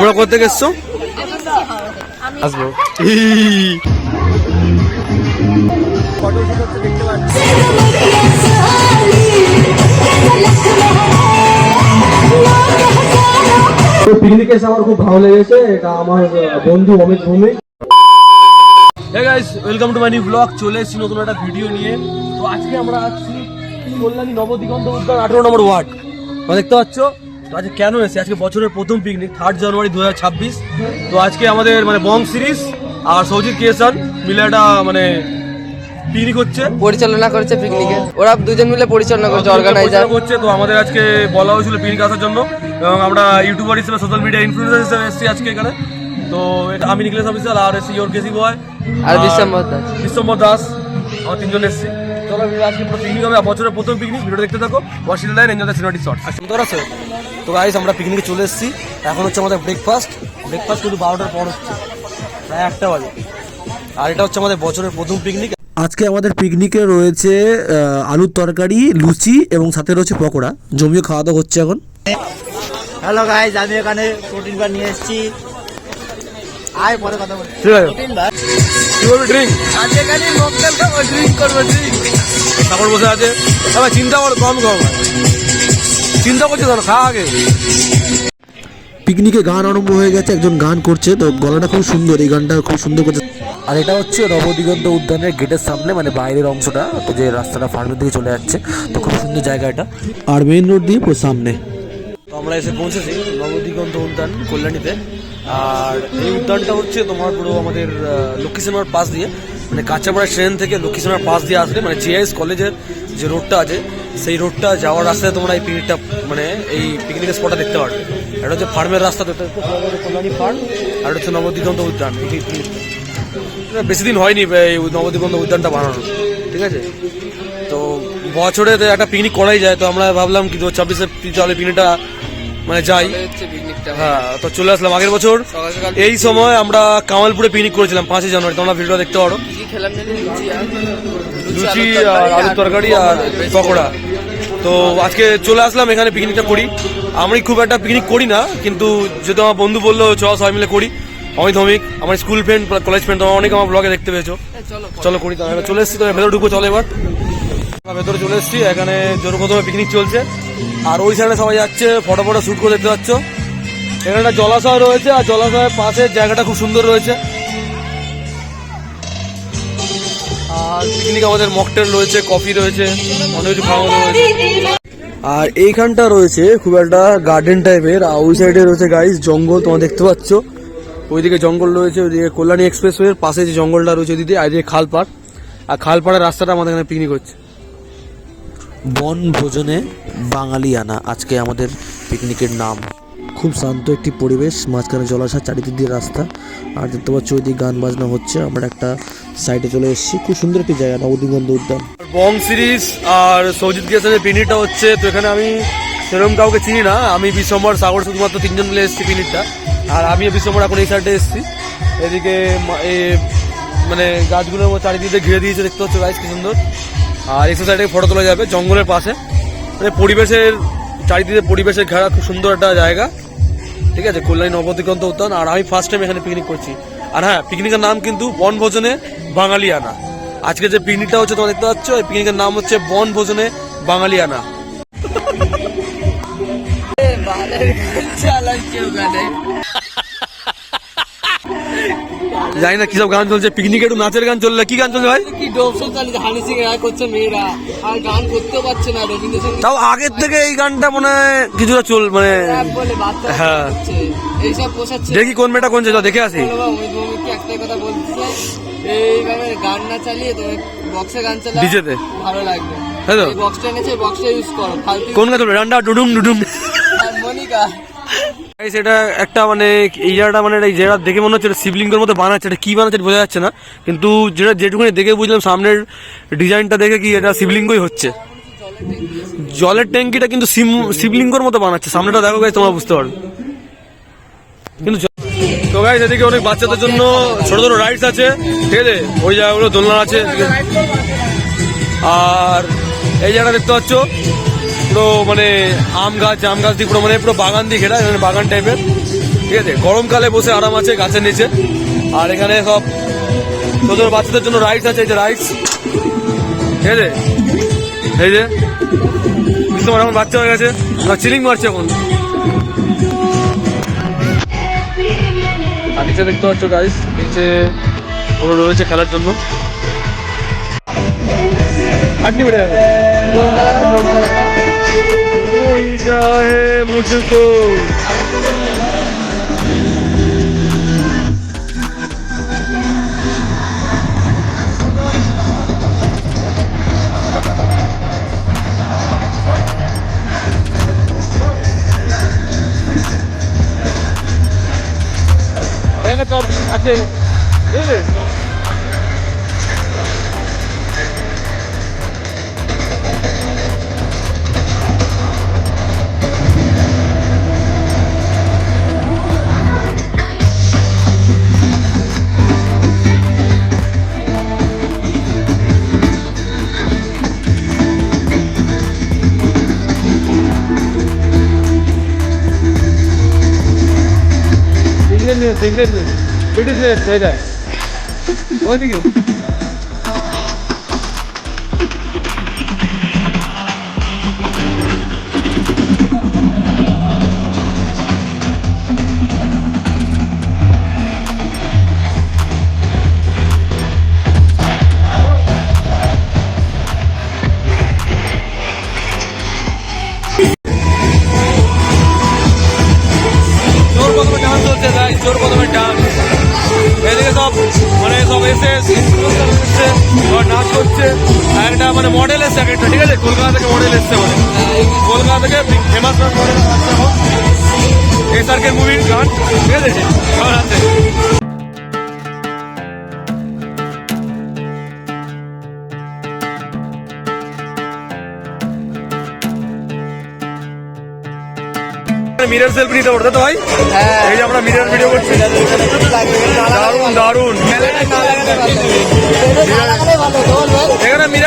তোমরা কোথা থেকে এসছো? আসব। তো পিকনিকে এসে আমার খুব ভালো লেগেছে। এটা আমার বন্ধু Amit Bhowmik. Hey guys welcome to my new blog চলে এসেছি নতুন একটা ভিডিও নিয়ে। তো আজকে আমরা আছি কল্যাণী নবদিগন্ত উদ্যান আঠারো নম্বর ওয়ার্ড। তোমরা দেখতে পাচ্ছ? তো আজকে কেন এসেছি? আজকে বছরের প্রথম পিকনিক থার্ড জানুয়ারি দু হাজার ছাব্বিশ। তো আজকে আমাদের মানে বং সিরিজ আর সৌজিৎ কিয়েসান মিলে একটা মানে পিকনিক হচ্ছে। পরিচালনা করেছে পিকনিকে ওরা দুজন মিলে পরিচালনা করছে অর্গানাইজার করছে তো আমাদের আজকে বলা হয়েছিল পিকনিক আসার জন্য। এবং আমরা ইউটিউবার হিসেবে সোশ্যাল মিডিয়া ইনফ্লুয়েন্সার হিসেবে এসেছি আজকে এখানে। তো এটা আমি নিখিলেশ অফিসার আর এসি ইয়োর কেসি বয় আর বিশ্বম্বর দাস। বিশ্বম্বর দাস। আমরা তিনজন এসেছি। চলো আজকে পিকনিক হবে বছরের প্রথম পিকনিক ভিডিও দেখতে থাকো। ওয়াশিল লাইন এনজয় শট আর সুন্দর আছে? তো গাইস আমরা পিকনিকে চলে এসেছি। এখন হচ্ছে আমাদের ব্রেকফাস্ট ব্রেকফাস্ট কিন্তু বারোটার পর হচ্ছে। প্রায় একটা বাজে। আর এটা হচ্ছে আমাদের বছরের প্রথম পিকনিক আজকে আমাদের পিকনিকে রয়েছে আলুর তরকারি লুচি এবং সাথে রয়েছে পকোড়া। জমিও খাওয়া দাওয়া হচ্ছে এখন। হ্যালো গাইজ আমি এখানে প্রোটিন বার নিয়ে এসেছি। আয় পরে কথা বলি। ঠিক আছে। প্রোটিন বার কি বলবি ড্রিঙ্ক আজ এখানে মকটেল খাব ড্রিঙ্ক করব ড্রিঙ্ক তারপর বসে আছে। চিন্তা কর কম কম। চিন্তা করছে ধর খা আগে। পিকনিকে গান আরম্ভ হয়ে গেছে একজন গান করছে তো গলাটা খুব সুন্দর এই গানটা খুব সুন্দর করছে। আর এটা হচ্ছে নবদিগন্ত উদ্যানের গেটের সামনে মানে বাইরের অংশটা তো যে রাস্তাটা ফার্মের দিকে চলে যাচ্ছে তো খুব সুন্দর জায়গা এটা। আর মেইন রোড দিয়ে সামনে। তো আমরা এসে পৌঁছেছি নবদিগন্ত উদ্যান কল্যাণীতে। আর এই উদ্যানটা হচ্ছে তোমার পুরো আমাদের আহ, লক্ষ্মী সিনেমার পাশ দিয়ে। মানে কাঁচাপাড়া ট্রেন থেকে লক্ষ্মী সিনেমার পাশ দিয়ে আসলে মানে জিআইএস কলেজের যে রোডটা আছে সেই রোডটা যাওয়ার রাস্তায় তোমরা এই পিকনিকটা মানে এই পিকনিকের স্পটটা দেখতে পারবে। এটা হচ্ছে ফার্মের রাস্তা ফার্ম আর হচ্ছে নবদিগন্ত উদ্যান। বেশি দিন হয়নি এই নবদিগন্ত উদ্যানটা বানানো ঠিক আছে? তো বছরে একটা পিকনিক করাই যায়। তো আমরা ভাবলাম কি ছাব্বিশে চলে পিকনিকটা মানে যাই। হ্যাঁ তো চলে আসলাম আগের বছর। এই সময় আমরা কামালপুরে পিকনিক করেছিলাম পাঁচই জানুয়ারি। তোমরা ভিডিও দেখতে পারো। লুচি আর আলুর তরকারি আর পকোড়া। তো আজকে চলে আসলাম এখানে পিকনিকটা করি। আমি খুব একটা পিকনিক করি না কিন্তু যেহেতু আমার বন্ধু বলল চ সবাই মিলে করি। অমিত অমিক আমার স্কুল ফ্রেন্ড কলেজ ফ্রেন্ড তোমার অনেক আমার ব্লগে দেখতে পেয়েছ। চলো চলো করি তাহলে চলে এসেছি তো ভেতরে ঢুকো চলো এবার। ভেতরে চলে এসেছি, এখানে জোর প্রথমে পিকনিক চলছে। আর ওই সাইডে সবাই যাচ্ছে ফটো ফটো শ্যুট করে দেখতে পাচ্ছ। এখানে একটা জলাশয় রয়েছে, আর জলাশয়ের পাশে জায়গাটা খুব সুন্দর রয়েছে। আর পিকনিক আমাদের মকটেল রয়েছে কফি রয়েছে, অনেক কিছু খাওয়া রয়েছে। আর এইখানটা রয়েছে খুব একটা গার্ডেন টাইপের আর ওই সাইডে রয়েছে গাইস জঙ্গল, তোমরা দেখতে পাচ্ছ। ওইদিকে জঙ্গল রয়েছে, ওইদিকে কল্যাণী এক্সপ্রেসওয়ের পাশে যে জঙ্গলটা রয়েছে ওইদিকে, আর এদিকে খালপাড় আর খালপাড়ের রাস্তাটা আমাদের এখানে পিকনিক হচ্ছে। বন ভোজনে বাঙালিয়ানা আজকে আমাদের পিকনিকের নাম। খুব শান্ত একটি পরিবেশ মাঝখানে জলাশয় চারিদিক দিয়ে রাস্তা। আর দেখতে পাচ্ছ ওইদিকে গান বাজনা হচ্ছে। আমরা একটা সাইডে চলে এসেছি। খুব সুন্দর একটি জায়গা নবদিগন্ত উদ্যান বং সিরিজ আর সৌজিৎ গিয়াসের পিকনিকটা হচ্ছে তো এখানে আমি সেরকম কাউকে চিনি না। আমি বিশ্বম্বর সাগর শুধুমাত্র তিনজন মিলে এসেছি পিকনিকটা আর আমি বিশ্বম্বর এখন এই সাইডে এসেছি। এদিকে মা- এ মানে গাছগুলোর চারিদিকে ঘিরে দিয়েছে দেখতে হচ্ছে গাছ কি সুন্দর। আর এক্সো সাইডে ফটো তোলা যাবে জঙ্গলের পাশে। মানে পরিবেশের, চারিদিকে পরিবেশের ঘেরা, খুব সুন্দর একটা জায়গা। ঠিক আছে, কল্যাণী নবদিগন্ত উদ্যান আর আমি ফার্স্ট টাইম এখানে পিকনিক করছি। আর হ্যাঁ পিকনিকের নাম কিন্তু বনভোজনে বাঙালিয়ানা। আজকে যে পিকনিকটা হচ্ছে তোমরা দেখতে পাচ্ছ, এই পিকনিকের নাম হচ্ছে বনভোজনে বাঙালিয়ানা। চালাচ্ছে ওখানে জানি না কিসব গান চলছে পিকনিকে একটু নাচের গান চললে কি গান চলছে ভাই? কি শোপ চালিয়ে হানি সিং রায় করছে মেয়েরা। আর গান করতেও পারছে না রবীন্দ্রসঙ্গীত তাও আগের থেকে এই গানটা মনে হয় কিছুটা চল মানে বলে বাচ্চা হ্যাঁ। এইসব পোষাচ্ছে। দেখি কোন মেয়েটা কোন চল দেখে আসি। ভৌমিককে একটাই কথা বলছে এইভাবে গান না চালিয়ে তুমি বক্সে গান চালাও? ভালো লাগবে। তাই তো? এই বক্সটা এনেছে বক্সটা ইউজ করো কোন চলবে ডান্ডা ডুডুম ডুডুম। হারমোনিকা Guys, এটা একটা মানে এই জায়গাটা মানে এই জায়গা দেখে মনে হচ্ছে এটা শিবলিঙ্গের মতো বানাচ্ছে এটা কি বানাচ্ছে এটা বোঝা যাচ্ছে না। কিন্তু যেটা যেটুকুনি দেখে বুঝলাম সামনের ডিজাইনটা দেখে কি এটা শিবলিঙ্গই হচ্ছে। জলের ট্যাঙ্কিটা কিন্তু শিব- শিবলিঙ্গর মতো বানাচ্ছে। সামনেটা দেখো গাইজ তোমরা বুঝতে পারবে। কিন্তু তো গাইজ এদিকে অনেক বাচ্চাদের জন্য ছোট ছোট রাইডস আছে। ঠিক আছে? ওই জায়গাগুলো দোলনা আছে। আর এই জায়গাটা দেখতে পাচ্ছ। পুরো মানে আম গাছ আম গাছ দিয়ে পুরো মানে পুরো বাগান দিয়ে ঘেরা এখানে বাগান টাইপের ঠিক আছে? গরমকালে বসে আরাম আছে গাছের নিচে। আর এখানে সব ছোট বাচ্চাদের জন্য রাইডস আছে, এই যে রাইডস ঠিক আছে? এই যে তোমার এখন বাচ্চা হয়ে গেছে। চিলিং মারছে এখন। আর নিচে দেখতে পাচ্ছ গাইস নিচে ওরা রয়েছে খেলার জন্য। আটনি বেড়ে ওই চাহে মুঝকো এখানে তো আছে বুঝলে সিঙ্গেল নিয়ে সিঙ্গেল নিয়ে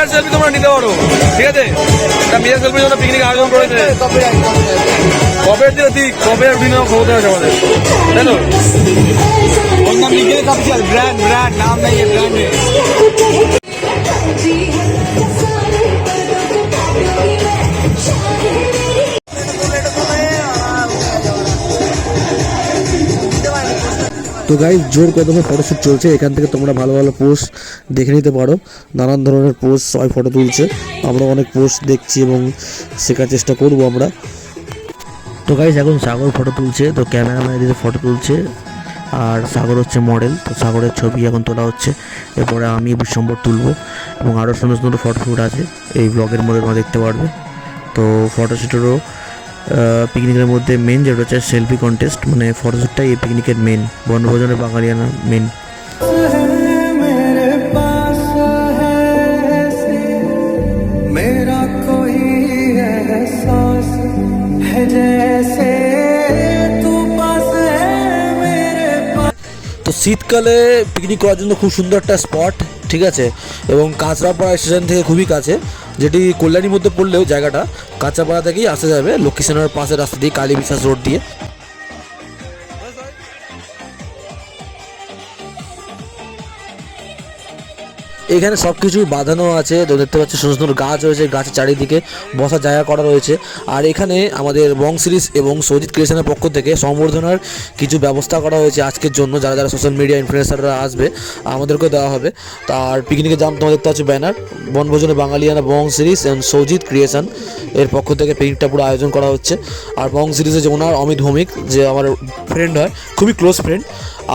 মিরাজ সেলফি তোমরা নিতে পারো, ঠিক আছে? এটা মিরাজ সেলফির জন্য পিকনিক আয়োজন করেছে কবে দিয়ে ঠিক? কবে আর বিভিন্ন ক্ষমতা আছে আমাদের তাই তো? নাম নেই তো গাইজ জোর কদমে ফটোশ্যুট চলছে, এখান থেকে তোমরা ভালো ভালো পোস্ট দেখে নিতে পারো। নানান ধরনের পোস্ট সবাই ফটো তুলছে। আমরা অনেক পোস্ট দেখছি এবং শেখার চেষ্টা করব আমরা। তো গাইজ এখন সাগর ফটো তুলছে, তো ক্যামেরাম্যান এদিকে ফটো তুলছে। আর সাগর হচ্ছে মডেল তো সাগরের ছবি এখন তোলা হচ্ছে। এরপরে আমি বিশ্বম্বর তুলবো এবং আরও সুন্দর সুন্দর ফটোশ্যুট আছে। এই ব্লগের মধ্যে তোমরা দেখতে পারবে। তো ফটোশ্যুটেরও পিকনিকের মধ্যে মেন যেটা হচ্ছে সেলফি কন্টেস্ট মানে ফটোশুটটাই এই পিকনিকের মেন বনভোজনের বাঙালিয়ানা মেন তো শীতকালে পিকনিক করার জন্য খুব সুন্দর একটা স্পট ঠিক আছে? এবং কাঁচরাপাড়া স্টেশন থেকে খুবই কাছে যেটি কল্যাণীর মধ্যে পড়লেও জায়গাটা। কাঁচরাপাড়া থেকেই আসা যাবে। লক্ষ্মীসেনার পাশে রাস্তা দিয়ে কালী বিশ্বাস রোড দিয়ে। এখানে সব কিছু বাঁধানো আছে। তো দেখতে পাচ্ছি, সুন্দর সুন্দর গাছ রয়েছে, গাছের চারিদিকে বসার জায়গা করা রয়েছে। আর এখানে আমাদের বং সিরিজ এবং সজিত ক্রিয়েশনের পক্ষ থেকে সম্বর্ধনার কিছু ব্যবস্থা করা হয়েছে আজকের জন্য, যারা যারা সোশ্যাল মিডিয়া ইনফ্লুয়েন্সাররা আসবে, আমাদেরকেও দেওয়া হবে। তার পিকনিকের জাম তোমার দেখতে পাচ্ছি ব্যানার বনভোজনে বাঙালিয়ানা বং সিরিজ এবং সৌজিত ক্রিয়েশন এর পক্ষ থেকে পিকনিকটা পুরো আয়োজন করা হচ্ছে। আর বং সিরিজে যে ওনার অমিত ভৌমিক, যে আমার ফ্রেন্ড হয়, খুবই ক্লোজ ফ্রেন্ড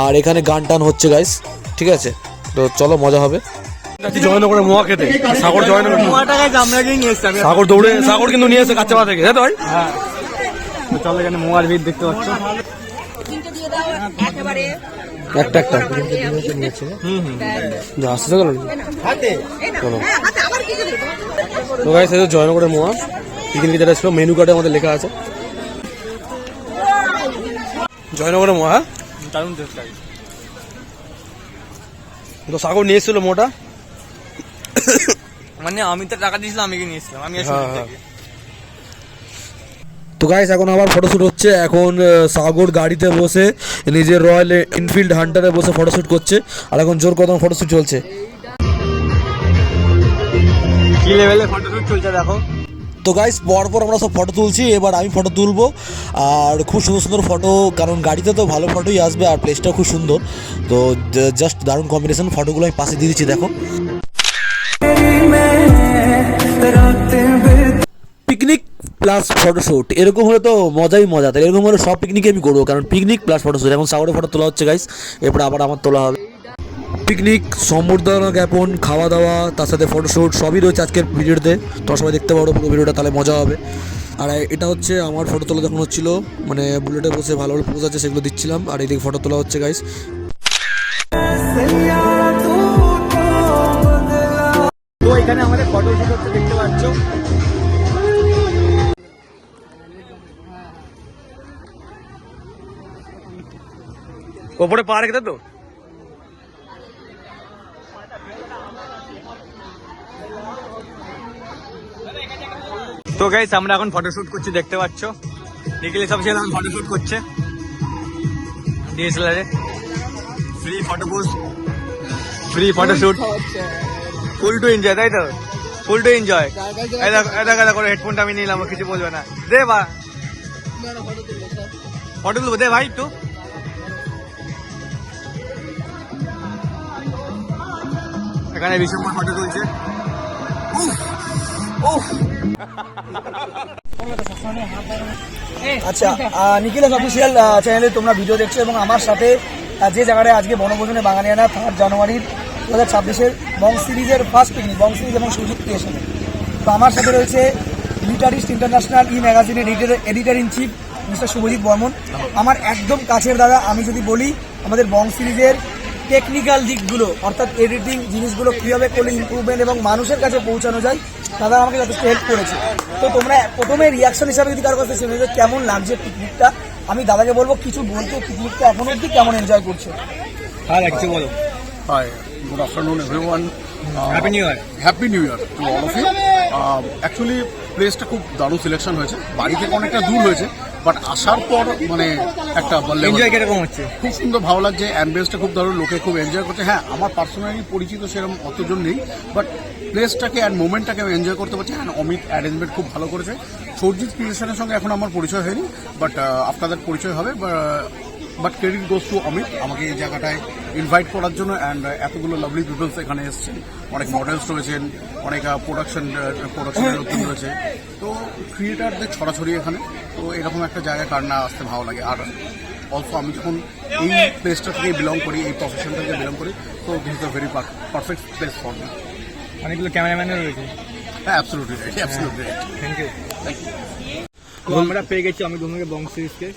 আর এখানে গান টান হচ্ছে গাইস ঠিক আছে? তো চলো, মজা হবে। যাচ্ছি জয়নগরে মোয়া। খেতে সাগর জয়নগর সাগর দৌড়ে সাগর কিন্তু নিয়ে এসে কাচ্চাপা থেকে তো ভাই? চলো এখানে মোয়ার ভিড় দেখতে পাচ্ছ। একটা আসতে গেল। হ্যাঁ কি তো গাইস জয়নগরের মোয়া। পিকনিকে যেটা ছিল মেনু কার্ডে আমাদের লেখা আছে। জয়নগরের মোয়া হ্যাঁ? দারুণ টেস্ট লাগে। তো সাগর নিয়ে এসেছিল মোটা মানে আমি তো টাকা দিয়েছিলাম আমি কি নিয়ে আমি হ্যাঁ, হ্যাঁ। তো গাইস এখন আবার ফটোশ্যুট হচ্ছে। এখন সাগর গাড়িতে বসে নিজের রয়্যাল এনফিল্ড হান্টারে বসে ফটোশ্যুট করছে। আর এখন জোর কদম ফটোশ্যুট চলছে। কি লেভেলে ফটোশুট চলছে দেখো। তো গাইস পরপর আমরা সব ফটো তুলছি। এবার আমি ফটো তুলবো। আর খুব সুন্দর সুন্দর ফটো কারণ গাড়িতে তো ভালো ফটোই আসবে আর প্লেসটাও খুব সুন্দর। তো জাস্ট দারুণ কম্বিনেশন ফটোগুলো আমি পাশে দিয়ে দিচ্ছি দেখো। প্লাস ফটোশ্যুট এরকম হলে তো মজাই মজা তাই এরকম হলে সব পিকনিকে আমি করব, কারণ পিকনিক প্লাস ফটোশ্যুট এখন সাগরে ফটো তোলা হচ্ছে গাইস এরপর আবার আমার তোলা হবে। পিকনিক সম্বর্ধনা জ্ঞাপন খাওয়া দাওয়া তার সাথে ফটোশ্যুট সবই রয়েছে আজকের ভিডিওতে। তোমরা সবাই দেখতে পারো পুরো ভিডিওটা, তাহলে মজা হবে। আর এটা হচ্ছে আমার ফটো তোলা যখন হচ্ছিল মানে বুলেটে বসে ভালো ভালো পোজ আছে, সেগুলো দিচ্ছিলাম। আর এদিকে ফটো তোলা হচ্ছে গাইস এখানে আমাদের হচ্ছে, দেখতে পাচ্ছ। ওপরে পা রেখে তো। তো গাইস আমরা এখন ফটোশুট করছি, দেখতে পাচ্ছ? নিখিল সব ছেলে এখন ফটোশুট করছে। DSLR free photo post free photoshoot full to enjoy তাই তো? ফুল টু এনজয় এটা এটা করে হেডফোনটা আমি নিলাম কিছু বলবে না। দে বা। ফটো তুলবো, দে ভাই, একটু। এখানে ফটো তুলছে আচ্ছা নিখিলেশ অফিসিয়াল চ্যানেলে তোমরা ভিডিও দেখছ এবং আমার সাথে যে জায়গাটায় আজকে বনভোজনে বাঙালিয়ানা থার্ড জানুয়ারির দু হাজার ছাব্বিশের বং সিরিজের ফার্স্ট পিকনিক বং সিরিজ এবং সুজিত ক্রিয়েশনে তো আমার সাথে রয়েছে লিটারিস্ট ইন্টারন্যাশনাল ই ম্যাগাজিনের editor in chief mister Subhajit Barman. আমার একদম কাছের দাদা, আমি যদি বলি, আমাদের বং সিরিজের টেকনিক্যাল দিকগুলো অর্থাৎ এডিটিং জিনিসগুলো কীভাবে করলে ইমপ্রুভমেন্ট এবং মানুষের কাছে পৌঁছানো যায় দাদা আমাকে যথেষ্ট হেল্প করেছে। তো তোমরা প্রথমে রিয়াকশন হিসাবে যদি কারও কাছে শুনে যে কেমন লাগছে পিকনিকটা আমি দাদাকে বলব কিছু বলতে পিকনিকটা এখন অব্দি কেমন এনজয় করছে? হ্যাঁ কিছু বলো। Good afternoon, everyone. Uh, happy new year Happy New Year to all of you. Actually প্লেসটা খুব দারুণ সিলেকশন হয়েছে। বাড়ি থেকে অনেকটা দূর হয়েছে। বাট আসার পর মানে একটা বললে এনজয় কীরকম হচ্ছে? খুব সুন্দর ভালো লাগছে অ্যাম্বিয়েন্সটা খুব ধরো লোকে খুব এনজয় করছে। হ্যাঁ আমার পার্সোনালি পরিচিত সেরকম অতজন নেই বাট প্লেসটাকে অ্যান্ড মোমেন্টটাকে আমি এনজয় করতে পারছি। অ্যান্ড অমিত অ্যারেঞ্জমেন্ট খুব ভালো করেছে। সৌরজিৎ ক্রিয়েশনের সঙ্গে এখন আমার পরিচয় হয়নি বাট আফটার দ্যাট পরিচয় হবে but credit goes to Amit আমাকে এই জায়গাটায় ইনভাইট করার জন্য অ্যান্ড এতগুলো লাভলি পিপলস এখানে এসেছেন। অনেক মডেলস রয়েছেন অনেক প্রোডাকশন প্রোডাকশনের লোকজন রয়েছে। তো ক্রিয়েটারদের ছড়াছড়ি এখানে। তো এরকম একটা জায়গায় কার না আসতে ভালো লাগে। আর অলসো আমি যখন এই প্লেসটা থেকে বিলং করি এই প্রফেশন থেকে বিলং করি তো this is a very perfect place for me অনেকগুলো ক্যামেরাম্যানও রয়েছে। হ্যাঁ absolutely right absolutely right thank you তো আমরা পেয়ে গেছি আমি ধনুকে বং সিরিজকে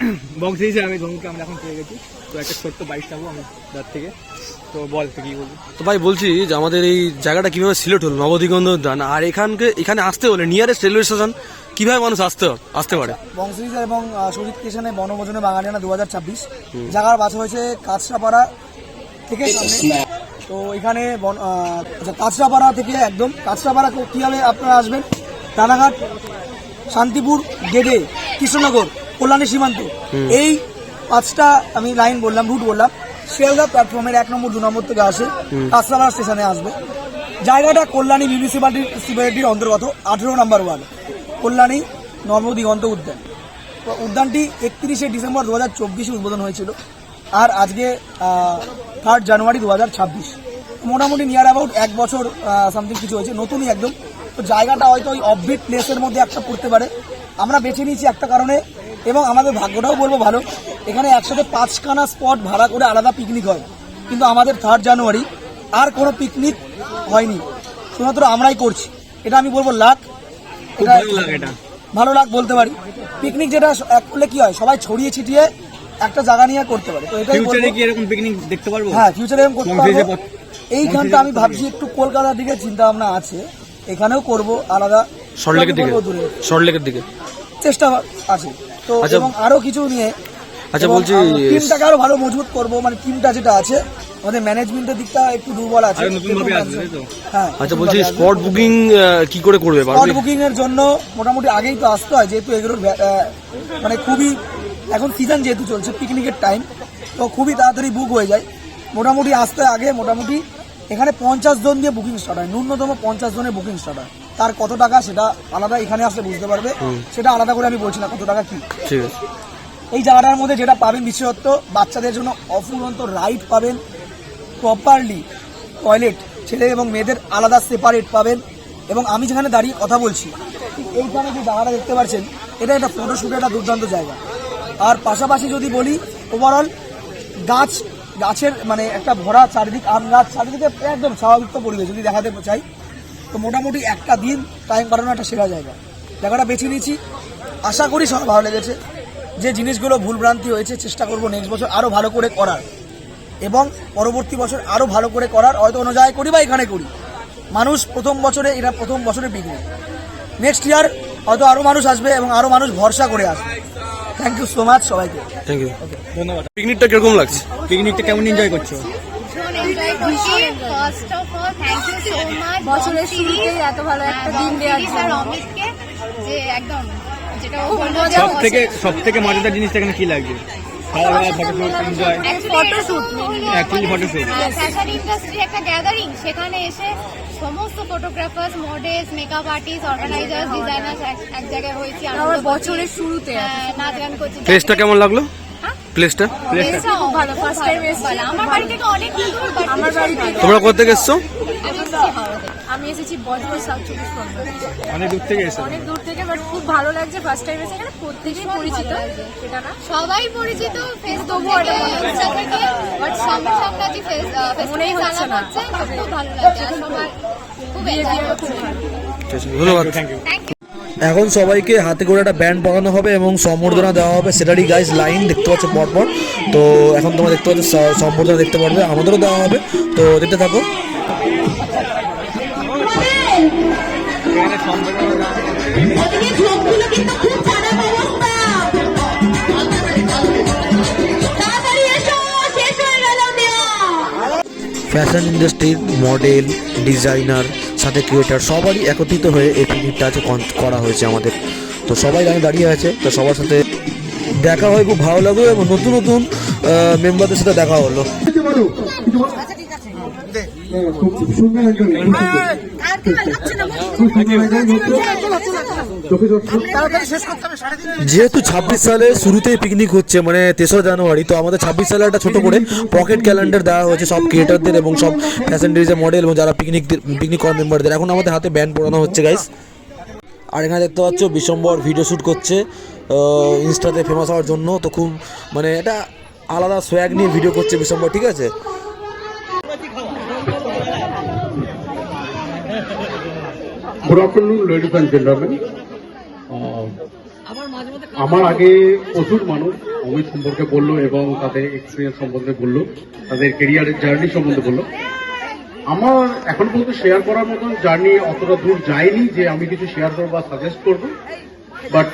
বং সিরিজে আমি ধনুকে আমরা এখন পেয়ে গেছি। তো একটা ছোট্ট বাইক থাকব আমি তার থেকে। তো বল তুই কি বলবি? তো ভাই বলছি যে আমাদের এই জায়গাটা কীভাবে সিলেক্ট হলো নবদিগন্ধ উদ্যান? আর এখানকে এখানে আসতে হলে নিয়ারেস্ট রেলওয়ে স্টেশন কীভাবে মানুষ আসতে আসতে পারে? বং সিরিজ এবং সুজিত ক্রিয়েশনে বনভোজনে বাঙালিয়ানা দু হাজার ছাব্বিশ জায়গার বাছা হয়েছে কাঁচরাপাড়া থেকে সামনে। তো এখানে বন- আচ্ছা, কাঁচরাপাড়া থেকে একদম। কাঁচরাপাড়া কো- কীভাবে আপনারা আসবেন? রানাঘাট শান্তিপুর গেদে কৃষ্ণনগর। কল্যাণী সীমান্ত। এই পাঁচটা আমি লাইন বললাম রুট বললাম। শিয়ালদা প্ল্যাটফর্মের এক নম্বর দু নম্বর থেকে আসে। কাঁচরাপাড়া স্টেশনে আসবে। জায়গাটা কল্যাণী মিউনিসিপালিটির অন্তর্গত আঠেরো নম্বর ওয়ার্ড কল্যাণী নর্মদিগন্ত উদ্যান। উদ্যানটি একত্রিশে ডিসেম্বর দু হাজার চব্বিশে উদ্বোধন হয়েছিল আর আজকে থার্ড জানুয়ারি দু হাজার ছাব্বিশ। মোটামুটি নিয়ার অ্যাবাউট এক বছর সামথিং কিছু হয়েছে নতুনই একদম। তো জায়গাটা হয়তো ওই অফবিট প্লেসের মধ্যে একটা পড়তে পারে। আমরা বেছে নিয়েছি একটা কারণে এবং আমাদের ভাগ্যটাও বলব ভালো। এখানে একসাথে পাঁচখানা স্পট ভাড়া করে আলাদা পিকনিক হয়। কিন্তু আমাদের থার্ড জানুয়ারি আর কোনো পিকনিক হয়নি। শুধুমাত্র আমরাই করছি। এটা আমি বলব লাখ এটা এটা। ভালো লাগ বলতে পারি। পিকনিক যেটা এক করলে কি হয়? সবাই ছড়িয়ে ছিটিয়ে একটা জায়গা নিয়ে করতে পারে। তো এটাই ফিউচারে কি এরকম পিকনিক দেখতে পারব? হ্যাঁ ফিউচারে এরকম করতে পারব। এইখানটা আমি ভাবছি একটু কলকাতার দিকে চিন্তা ভাবনা আছে। এখানেও করব আলাদা। সল্টলেকের দিকে। সল্টলেকের দিকে। চেষ্টা আছে। তো আচ্ছা। এবং আরও কিছু নিয়ে আচ্ছা, বলছি, টিমটাকে আরও ভালো মজবুত করব মানে টিমটা যেটা আছে আমাদের ম্যানেজমেন্টের দিকটা একটু দুর্বল আছে হ্যাঁ আচ্ছা বলছি স্পট বুকিং কি করে করবে স্পট বুকিং এর জন্য মোটামুটি আগেই তো আসতে হয় যেহেতু এগুলোর আহ, মানে খুবই এখন সিজন যেহেতু চলছে পিকনিকের টাইম তো খুবই তাড়াতাড়ি বুক হয়ে যায়। মোটামুটি আসতে আগে মোটামুটি এখানে পঞ্চাশ জন দিয়ে বুকিং স্টার্ট হয় ন্যূনতম পঞ্চাশ জনের বুকিং স্টার্ট হয়। তার কত টাকা সেটা আলাদা এখানে আসলে বুঝতে পারবে। সেটা আলাদা করে আমি বলছি না কত টাকা কি। এই জায়গাটার মধ্যে যেটা পাবেন বিশেষত্ব বাচ্চাদের জন্য অফুরন্ত রাইড পাবেন প্রপারলি টয়লেট ছেলে এবং মেয়েদের আলাদা সেপারেট পাবেন। এবং আমি যেখানে দাঁড়িয়ে কথা বলছি ঠিক এইখানে যে জায়গাটা দেখতে পাচ্ছেন এটা একটা ফটোশ্যুটের একটা দুর্দান্ত জায়গা। আর পাশাপাশি যদি বলি ওভারঅল গাছ গাছের মানে একটা ভরা চারিদিক আম গাছ চারিদিকে একদম স্বাভাবিক পরিবেশ যদি দেখাতে চাই। তো মোটামুটি একটা দিন টাইম কাটানো একটা সেরা জায়গা। জায়গাটা বেছে নিয়েছি। আশা করি সবার ভালো লেগেছে। যে জিনিসগুলো ভুলভ্রান্তি হয়েছে চেষ্টা করব নেক্সট বছর আরও ভালো করে করার। এবং পরবর্তী বছর আরও ভালো করে করার হয়তো অন্য জায়গায় করি বা এখানে করি। মানুষ প্রথম বছরে এটা প্রথম বছরে পিকনিক নেক্সট ইয়ার হয়তো আরও মানুষ আসবে এবং আরও মানুষ ভরসা করে আসবে। থ্যাংক ইউ সো মাচ সবাইকে। থ্যাংক ইউ ধন্যবাদ। পিকনিকটা কীরকম লাগছে? পিকনিকটা কেমন এনজয় করছ? ভীষণ এনজয় করছি first of all thank you so much বছরের শুরুতেই এত ভালো একটা দিন দেওয়ার জন্য অমিতকে যে একদম যেটা ও বলল মজাদার জিনিসটা এখানে কি সেখানে এসে সমস্ত photographers models makeup artist organisers designers এক জায়গায় হয়েছি বছরের শুরুতে। হ্যাঁ, নাচ গান করছি। কেমন লাগল? হ্যাঁ? প্লেসটা? প্লেসটা। খুব ভালো, first time এসেছি, আমার বাড়ি থেকে অনেক দূর আমার বাড়ি থেকে- তোমরা কোথা থেকে এসছো? আমি এসেছি হাওড়া থেকে। আমি বজবজ সাউথ চব্বিশ পরগনা। অনেক দূর থেকে এসে অনেক দূর থেকে বাট খুব ভালো লাগছে ফার্স্ট টাইম এসে। এখানে প্রত্যেকেই পরিচিত। সেটা না? সবাই পরিচিত এটা বাট সামনে সামনে আজ ফেস মনেই হচ্ছে না। খুব ভালো লাগছে। আর সবার খুব এনজয় করছে। ঠিক আছে, ধন্যবাদ। থ্যাংক ইউ এখন সবাইকে হাতে করে একটা ব্যান্ড পরানো হবে এবং সম্বর্ধনা দেওয়া হবে। সেটারই গাইজ লাইন দেখতে পাচ্ছ পরপর। তো এখন তোমরা দেখতে পাচ্ছ সম্বর্ধনা দেখতে পারবে, আমাদেরও দেওয়া হবে। তো দেখতে থাকো। ফ্যাশন ইন্ডাস্ট্রির মডেল ডিজাইনার সাথে ক্রিয়েটার সবারই একত্রিত হয়ে এই পিকনিকটা আছে কন- করা হয়েছে আমাদের। তো সবাই লাইনে দাঁড়িয়ে আছে তো সবার সাথে দেখা হয় খুব ভালো লাগল এবং নতুন নতুন মেম্বারদের সাথে দেখা হলো। যেহেতু ছাব্বিশ সালে শুরুতেই পিকনিক হচ্ছে মানে তেসরা জানুয়ারি, তো আমাদের ছাব্বিশ সালে একটা ছোট করে পকেট ক্যালেন্ডার দেওয়া হয়েছে সব ক্রিয়েটারদের এবং সব ফ্যাশন ডিজাইন মডেল এবং যারা পিকনিক পিকনিক করার মেম্বারদের এখন আমাদের হাতে ব্যান্ড পড়ানো হচ্ছে গাইস আর এখানে দেখতে পাচ্ছ, বিশ্বম্বর ভিডিও শ্যুট করছে ইনস্টাতে ফেমাস হওয়ার জন্য। তো খুব মানে এটা আলাদা সোয়াগ নিয়ে ভিডিও করছে বিশ্বম্বর, ঠিক আছে? Good afternoon ladies and gentleman আমার আগে প্রচুর মানুষ অমিত সম্পর্কে বলল এবং তাদের এক্সপিরিয়েন্স সম্বন্ধে বলল, তাদের কেরিয়ারের জার্নি সম্বন্ধে বলল। আমার এখন পর্যন্ত শেয়ার করার মতন জার্নি অতটা দূর যায়নি যে আমি কিছু শেয়ার করব বা সাজেস্ট করব। বাট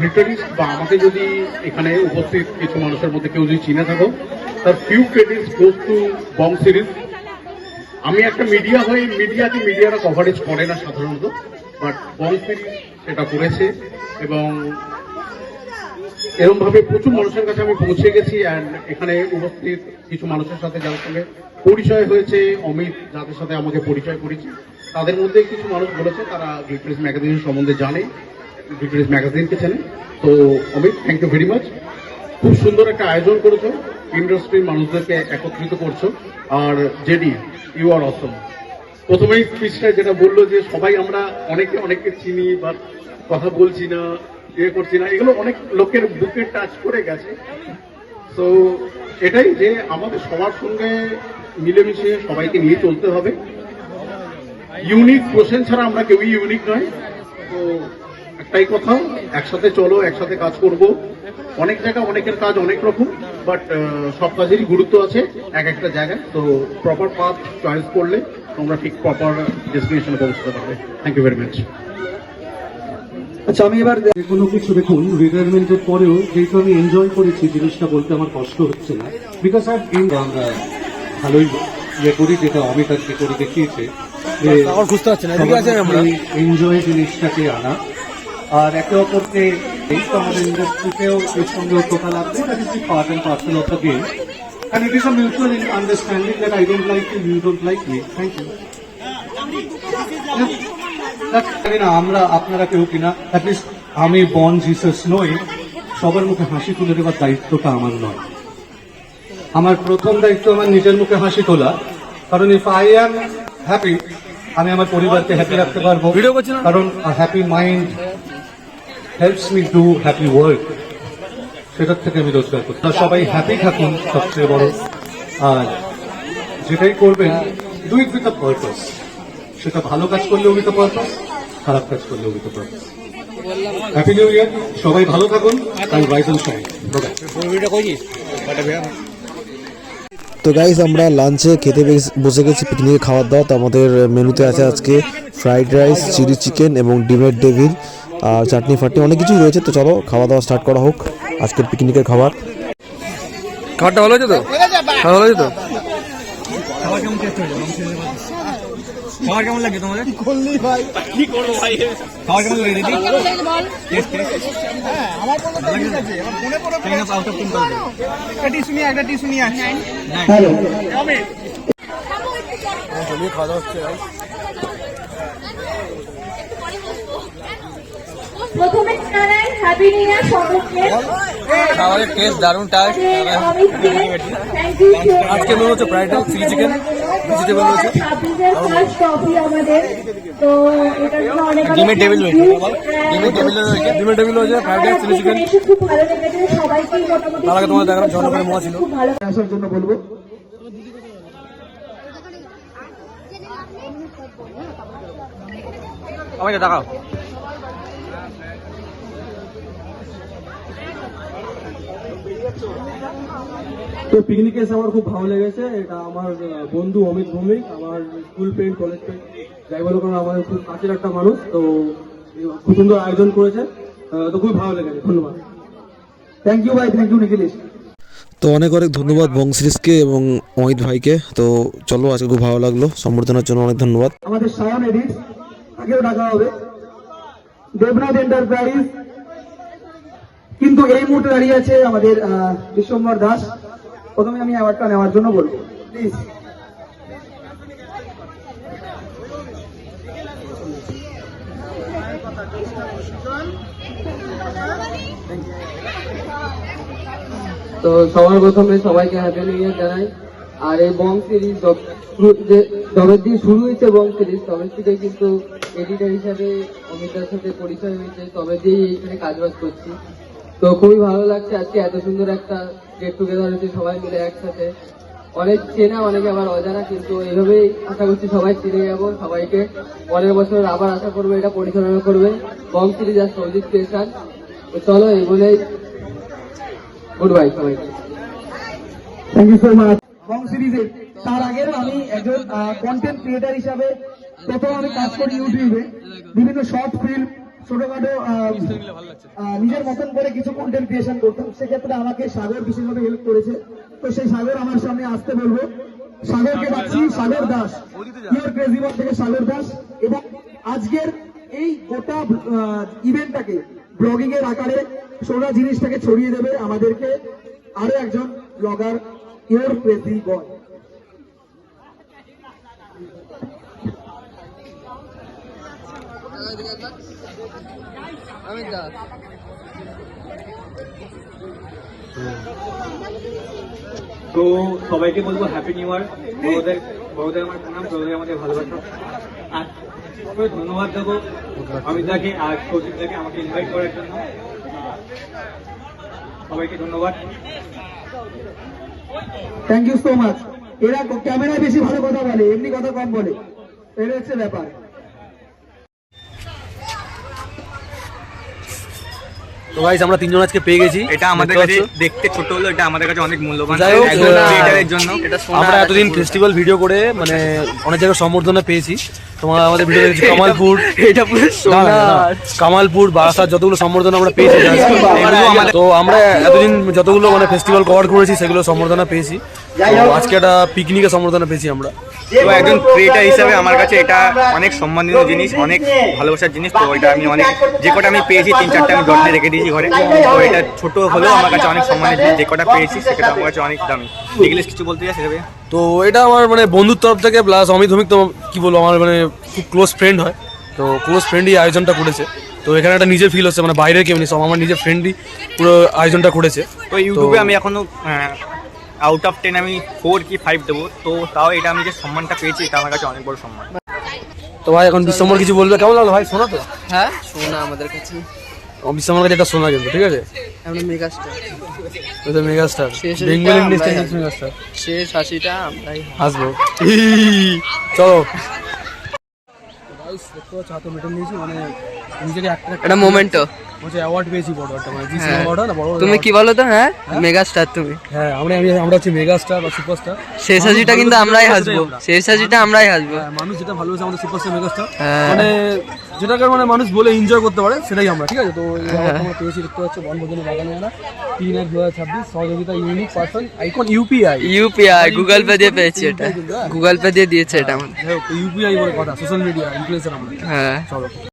ভিক্টরিস বা আমাকে যদি এখানে উপস্থিত কিছু মানুষের মধ্যে কেউ যদি চিনে থাকো, তার few credits goes to Bong Series আমি একটা মিডিয়া হয়ে মিডিয়াকে মিডিয়ারা কভারেজ করে না সাধারণত বাট বং সিরিজ সেটা করেছে এবং এরকম ভাবে প্রচুর মানুষের কাছে আমি পৌঁছে গেছি অ্যান্ড এখানে উপস্থিত কিছু মানুষের সাথে যাদের সঙ্গে পরিচয় হয়েছে, অমিত যাদের সাথে আমাকে পরিচয় করেছে। তাদের মধ্যে কিছু মানুষ বলেছে, তারা ভিক্টোরিস ম্যাগাজিন সম্বন্ধে জানে ভিক্টোরিস ম্যাগাজিনকে চেনে। তো Amit thank you very much খুব সুন্দর একটা আয়োজন করেছ ইন্ডাস্ট্রির মানুষদেরকে একত্রিত করছ। আর জেডি ইউ আর অসম প্রথমেই স্পিচটা যেটা বলল যে সবাই আমরা অনেকে অনেককে চিনি বা কথা বলছি না। ইয়ে করছি না। এগুলো অনেক লোকের বুকে টাচ করে গেছে। তো এটাই যে আমাদের সবার সঙ্গে মিলেমিশে সবাইকে নিয়ে চলতে হবে। ইউনিক কোশ্চেন ছাড়া আমরা কেউই ইউনিক নয়। তো একটাই কথা, একসাথে চলো, একসাথে কাজ করব। অনেক জায়গা অনেকের কাজ অনেক রকম বাট সব কাজেরই গুরুত্ব আছে এক একটা জায়গায়। তো প্রপার পাথ চয়েস করলে তোমরা ঠিক প্রপার ডেস্টিনেশনে পৌঁছতে পারবে। থ্যাংক ইউ ভেরি মাচ আচ্ছা আমি এবার কোনো কিছু দেখুন রিটায়ারমেন্টের পরেও যেহেতু আমি এনজয় করেছি জিনিসটা বলতে আমার কষ্ট হচ্ছে না বিকজ আই আমরা ভালোই ইয়ে করি যেটা অমিত আজকে করে দেখিয়েছে যে এনজয় জিনিসটাকে আনা আর একে অপরকে এই তো আমাদের ইন্ডাস্ট্রিতেও এর সঙ্গে টোকা লাগবে that is the part and parcel of the game And it is a mutual understanding that I don't like you, you don't like me. Thank you. না আমরা আপনারা কেউ কিনা অ্যাটলিস্ট আমি বন জিসাস নই সবার মুখে হাসি তুলে দেওয়ার দায়িত্বটা আমার নয়। আমার প্রথম দায়িত্ব আমার নিজের মুখে হাসি তোলা কারণ ইফ আই অ্যাম হ্যাপি আমি আমার পরিবারকে হ্যাপি রাখতে পারব? কারণ happy mind helps me do happy work সেটার থেকে আমি রোজগার করছি। আর সবাই হ্যাপি থাকুন সবচেয়ে বড়। আর যেটাই করবেন do it with a purpose সেটা ভালো কাজ করলেও উইথ পারপাস খারাপ কাজ করলেও with purpose happy new year সবাই ভালো থাকুন আর রাইজ অ্যান্ড শাইন তো গাইস আমরা লাঞ্চে খেতে বসে গেছি পিকনিকে খাওয়ার দাওয়া। তো আমাদের মেনুতে আছে আজকে ফ্রাইড রাইস চিলি চিকেন এবং ডিমের ডেভিল আর চাটনি ফাটনি অনেক কিছুই রয়েছে। তো চলো খাওয়া দাওয়া স্টার্ট করা হোক আজকের পিকনিকের খাবার। খাবারটা ভালো হয়েছে তো? ভালো হয়েছে তো? খাবার কেমন লাগে তোমাদের? করলি ভাই। কি করব ভাই? খাবার কেমন লাগে দিদি? আউট অফ করবে একটা টিস্যু নিয়ে একটা টিস্যু নিয়ে আসি। হ্যালো প্রথমে জানাই হ্যাপি নিউ ইয়ার সকলকে খাবারের টেস্ট দারুণ টাইট থ্যাংক ইউ আজকে মেনু হচ্ছে fried rice chilli chicken vegetable রয়েছে ছাব্বিশের ফার্স্ট ট্রফি আমাদের। তো এটার জন্য অনেক অনেক ডিমের টেবিল thank রয়েছে. ডিমের টেবিল রয়েছে। ডিমের টেবিল রয়েছে। ফ্রাইড রাইস চিলি চিকেন তার আগে তোমাদের দেখালাম জনগণের মোয়া ছিল। আসার জন্য বলব। আমাকে দেখাও। তো পিকনিকে এসে আমার খুব ভালো লেগেছে। এটা আমার বন্ধু অমিত ভৌমিক আমার স্কুল ফ্রেন্ড কলেজ ফ্রেন্ড যাই বলো কারণ আমাদের খুব কাছের একটা মানুষ তো খুব সুন্দর আয়োজন করেছে। তো খুব ভালো লেগেছে ধন্যবাদ। থ্যাংক ইউ ভাই থ্যাংক ইউ নিখিলেশ তো অনেক অনেক ধন্যবাদ বংশিরিসকে এবং অমিত ভাইকে। তো চলো আজকে খুব ভালো লাগল। সম্বর্ধনার জন্য অনেক ধন্যবাদ। আমাদের সায়ন এডিট তাকেও ডাকা হবে। দেবনাথ এন্টারপ্রাইজ কিন্তু এই মুহূর্তে দাঁড়িয়ে আছে আমাদের বিশ্বম্বর দাস। প্রথমে আমি অ্যাওয়ার্ডটা নেওয়ার জন্য বলব প্লিজ তো সবার প্রথমে সবাইকে হ্যাপি নিউ ইয়ার জানাই। আর এই বং সিরিজ যবে দিয়ে শুরু হয়েছে বং সিরিজ তবে থেকে কিন্তু এডিটার হিসাবে অমিতার সাথে পরিচয় হয়েছে, তবে দিয়েই এইখানে কাজবাজ করছি। তো খুবই ভালো লাগছে আজকে এত সুন্দর একটা গেট টুগেদার হয়েছে, সবাই মিলে একসাথে। অনেক চেনা, অনেকে আবার অজানা, কিন্তু এইভাবেই আশা করছি সবাই চিনে যাব, সবাইকে পরের বছর আবার আশা করব এটা পরিচালনা করবে। বং সিরিজ আর সৌজিৎ ক্রিয়েশন চলো, এই বলেই গুড বাই সবাইকে। Thank you so much Bong সিরিজের তার আগে আমি একজন কন্টেন্ট ক্রিয়েটার হিসাবে প্রথম আমি কাজ করি ইউটিউবে। বিভিন্ন শর্ট ফিল্ম ছোটখাটো নিজের মতন করে কিছু কন্টেন্ট ক্রিয়েশন করতাম সেক্ষেত্রে আমাকে সাগর বিশেষভাবে হেল্প করেছে। তো সেই সাগর আমার সামনে আসতে বলব। সাগরকে ডাকছি সাগর দাস। ইউর ক্রেজিবল থেকে সাগর দাস। এবং আজকের এই গোটা ইভেন্টটাকে ব্লগিং এর আকারে সোনা জিনিসটাকে ছড়িয়ে দেবে আমাদেরকে আরও একজন ব্লগার ইউর ক্রেজি বয় আমি তো সবাইকে বলব হ্যাপি নিউ ইয়ার বড়দের বড়দের আমার প্রণাম বড়দের আমাদের ভালোবাসা। আর সবাই ধন্যবাদ দেবো অমিতাকে আর কৌশিকদাকে আমাকে ইনভাইট করার জন্য। সবাইকে ধন্যবাদ। থ্যাংক ইউ সো মাচ এরা ক্যামেরায় বেশি ভালো কথা বলে এমনি কথা কম বলে। এটা হচ্ছে ব্যাপার। তো গাইস আমরা তিনজন আজকে পেয়ে গেছি। এটা আমাদের কাছে দেখতে ছোট হলো এটা আমাদের কাছে অনেক মূল্যবান। ক্রিয়েটারের জন্য। আমরা এতদিন ফেস্টিভ্যাল ভিডিও করে মানে অনেক জায়গায় সম্বর্ধনা পেয়েছি। তোমার আমাদের ভিডিও দেখেছি কামালপুর। এটা পুরো কামালপুর বারাসাত যতগুলো সম্বর্ধনা আমরা পেয়েছি তো আমরা এতদিন যতগুলো মানে ফেস্টিভ্যাল কভার করেছি সেগুলো সম্বর্ধনা পেয়েছি। আজকে একটা পিকনিকের সম্বর্ধনা পেয়েছি আমরা। তো একজন ক্রিয়েটার হিসাবে আমার কাছে এটা অনেক সম্মানীয় জিনিস অনেক ভালোবাসার জিনিস তো এটা আমি অনেক যে কটা আমি পেয়েছি তিন চারটা আমি যত্নে রেখে দিয়েছি ঘরে। তো এটা ছোট হলেও আমার কাছে অনেক সম্মানের জিনিস যে কটা পেয়েছি সেটা আমার কাছে অনেক দামি। নিখিলেশ কিছু বলতে চাই সেভাবে তো এটা আমার মানে বন্ধুর তরফ থেকে প্লাস অমিত অমিত তো কি বলব আমার মানে খুব ক্লোজ ফ্রেন্ড হয়। তো ক্লোজ ফ্রেন্ডই আয়োজনটা করেছে। তো এখানে একটা নিজের ফিল হচ্ছে মানে বাইরের কেউ নেই সব আমার নিজের ফ্রেন্ডই পুরো আয়োজনটা করেছে। তো ইউটিউবে আমি এখনও আউট অফ টেন আমি ফোর কি ফাইভ দেবো। তো তাও এটা আমি যে সম্মানটা পেয়েছি এটা আমার কাছে অনেক বড় সম্মান। তো ভাই এখন বিশ্বম্বর কিছু বলবে? কেমন লাগল ভাই? শোনা তো। হ্যাঁ? শোনা আমাদের কাছে। বিশ্বম্বর কাছে একটা শোনা কিন্তু ঠিক আছে? আমরা মেগাস্টার। ওই তো মেগাস্টার। Bengal industry megastar. শেষ হাসিটা আমরাই আসব চলো। মানে একটা এটা মোমেন্টো অ্যাওয়ার্ড পেয়েছি বড় একটা মানে জিসি অ্যাওয়ার্ড না বড় বড় তুমি কি বলো তো হ্যাঁ? তুমি। হ্যাঁ আমরা আমি আমরা হচ্ছে বা সুপারস্টার। শেষ হাসিটা কিন্তু আমরাই হাসবো। শেষ হাসিটা আমরাই হাসবো। হ্যাঁ, মানুষ যেটা ভালোবাসে আমাদের সুপারস্টার হ্যাঁ। মানে যেটাকে মানে মানুষ বলে এনজয় করতে পারে সেটাই আমরা ঠিক আছে? তো আমরা পেয়েছি দেখতে পাচ্ছ বনভোজনের বাগানে আনা তিন এক দু হাজার ছাব্বিশ সহযোগিতা unique person icon UPI UPI Google Pay দিয়ে পেয়েছি এটা। গুগল পে দিয়ে দিয়েছে এটা আমাদের। ইউপিআই বলে কথা সোশ্যাল মিডিয়া ইনফ্লুয়েন্সার আমরা। হ্যাঁ। চলো।